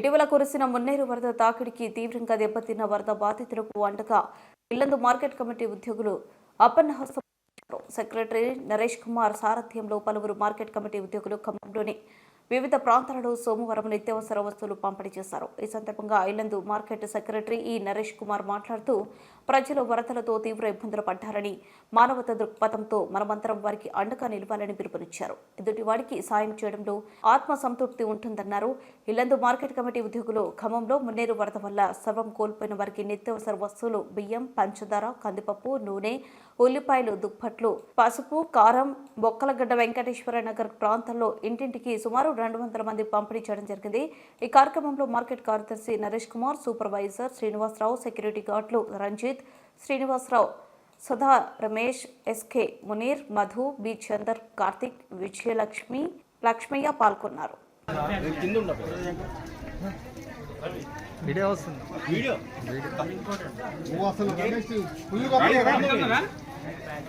ఇటీవల కురిసిన మున్నేరు వరద తాకిడికి తీవ్రంగా దెబ్బతిన్న వరద బాధితులకు అండగా ఇల్లందు మార్కెట్ కమిటీ ఉద్యోగులు అప్పన్న సెక్రటరీ నరేష్ కుమార్ సారథ్యంలో పలువురు మార్కెట్ కమిటీ ఉద్యోగులు ఖమ్మంలోని వివిధ ప్రాంతాలలో సోమవారం నిత్యావసర వస్తువులు పంపిణీ చేశారు. ఈ సందర్భంగా ఐలందు మార్కెట్ సెక్రటరీ ఈ నరేష్ కుమార్ మాట్లాడుతూ ప్రజలు వరదలతో తీవ్ర ఇబ్బందులు పడ్డారని మానవత దృక్పథంతో మనమంతరం వారికి అండగా నిలవాలని పిలుపునిచ్చారు. ఎదుటి వాడికి సాయం చేయడంలో ఆత్మ సంతృప్తి ఉంటుందన్నారు. ఇల్లందు మార్కెట్ కమిటీ ఉద్యోగులు ఖమ్మంలో మున్నేరు వరద వల్ల సర్వం కోల్పోయిన వారికి నిత్యావసర వస్తువులు బియ్యం పంచదార కందిపప్పు నూనె ఉల్లిపాయలు దుప్పట్లు పసుపు కారం బొక్కలగడ్డ వెంకటేశ్వర నగర్ ప్రాంతంలో ఇంటింటికి సుమారు రెండు వందల మంది పంపిణీ చేయడం జరిగింది. ఈ కార్యక్రమంలో మార్కెట్ కార్యదర్శి నరేష్ కుమార్ సూపర్వైజర్ శ్రీనివాసరావు సెక్యూరిటీ గార్డులు రంజిత్ శ్రీనివాసరావు సుధా రమేష్ ఎస్కే మునీర్ మధు బి చందర్ కార్తిక్ విజయలక్ష్మి లక్ష్మయ్య పాల్గొన్నారు. వీడియో వస్తుంది. నువ్వు అసలు రమేష్ ఫుల్గా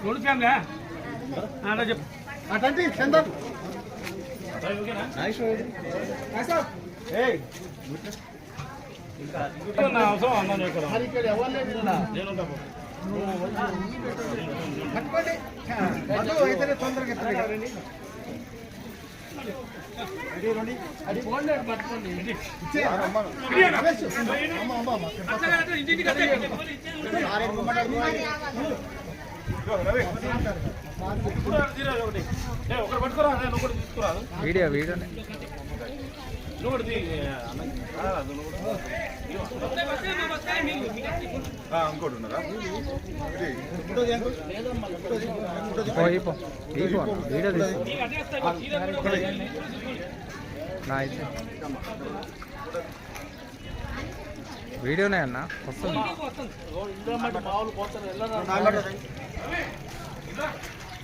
మూడు ఫ్యామిలీ అలా చెప్పు. అటంటి చందర్. అవసరం అన్నాను ఇక్కడ మరి తొందరగా ఎత్తాడు ఇచ్చే. Video video. వీడియోనే అన్న, ఇంకోటి ఉన్నారా వీడియో వీడియోనే అన్న వస్తుంది.